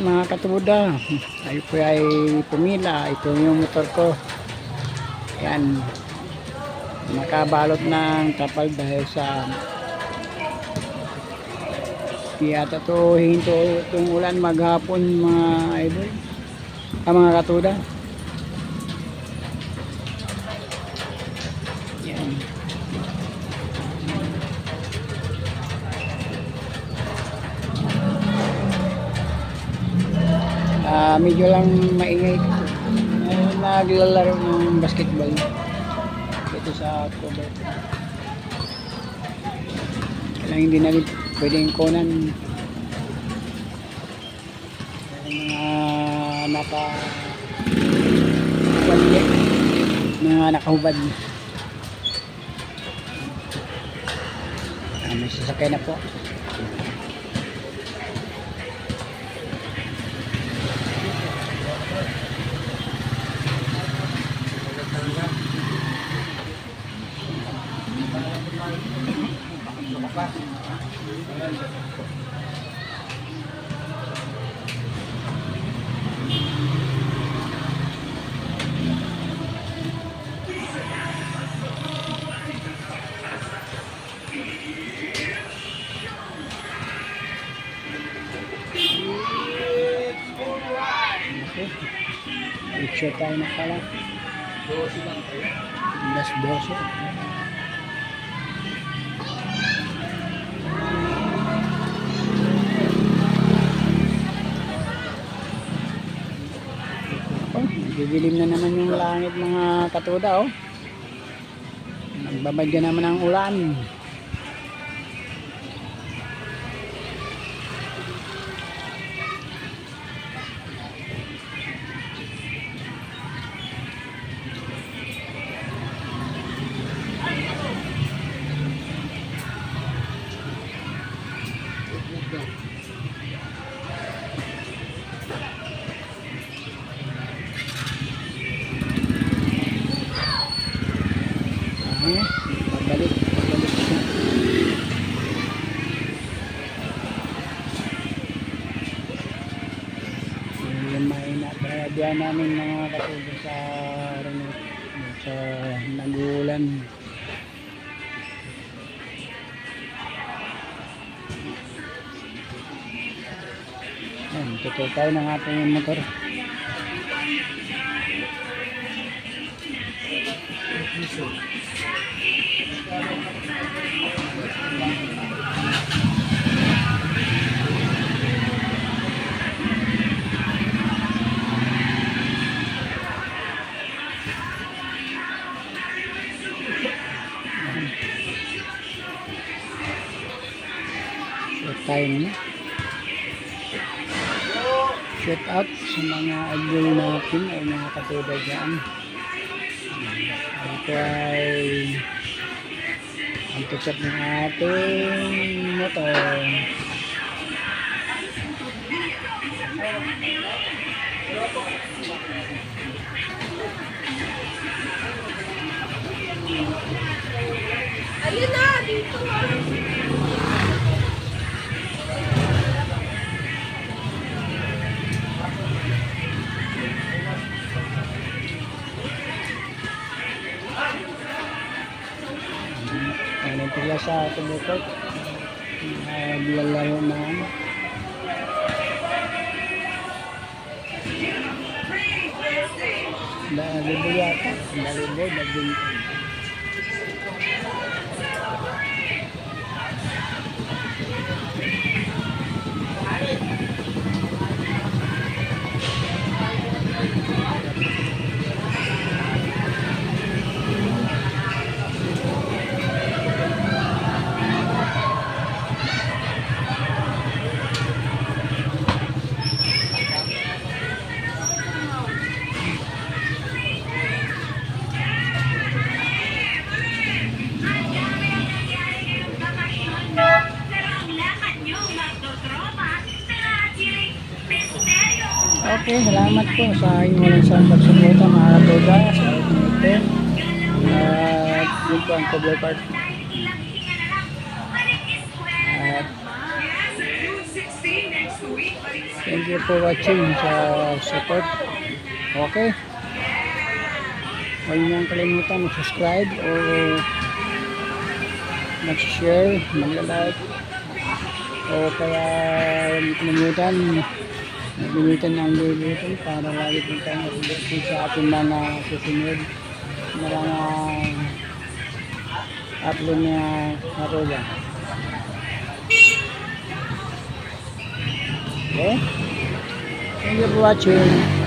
Yan mga katuda. Ay po ay pumila. Ito yung motor ko. Yan. Nakabalot ng tapal dahil sa Yata to hinto itong ulan maghapon mga idol. Ah, mga katuda. Ah, medyo lang maingay. Ngayon naglalaro ng basketball dito sa cover. Kailangan hindi na rin pwedeng yung mga naka walye mga nakahubad ah, may sasakay na po picture tayo na pala. Alas 12 Oh, didilim na naman yung langit mga katuda oh. Nagbabadya naman ang ulan. Namin mga katubo sa ano, sa nagulan. Yan, tutuloy tayo ng ating motor. Shoot tayo muna. Shout out sa mga idol natin ay mga katuda dyan. Ito ay ang tukat ng ating motor. Ayun na, dito Pala sa tumukot. Naglalaro na. Dalibo yata. Dalibo, dalibo. Okay, salamat po sa inyong sa pagsuporta mga katuda sa ating At yun po ang cover part. At Thank you for watching sa support. Okay. Huwag niyong kalimutan mag-subscribe o mag-share, mag-like. O kaya kalimutan mag-limitan ng bell para lagi po tayo mag sa ating mga susunod na mga upload na narola. Okay? Thank you for watching.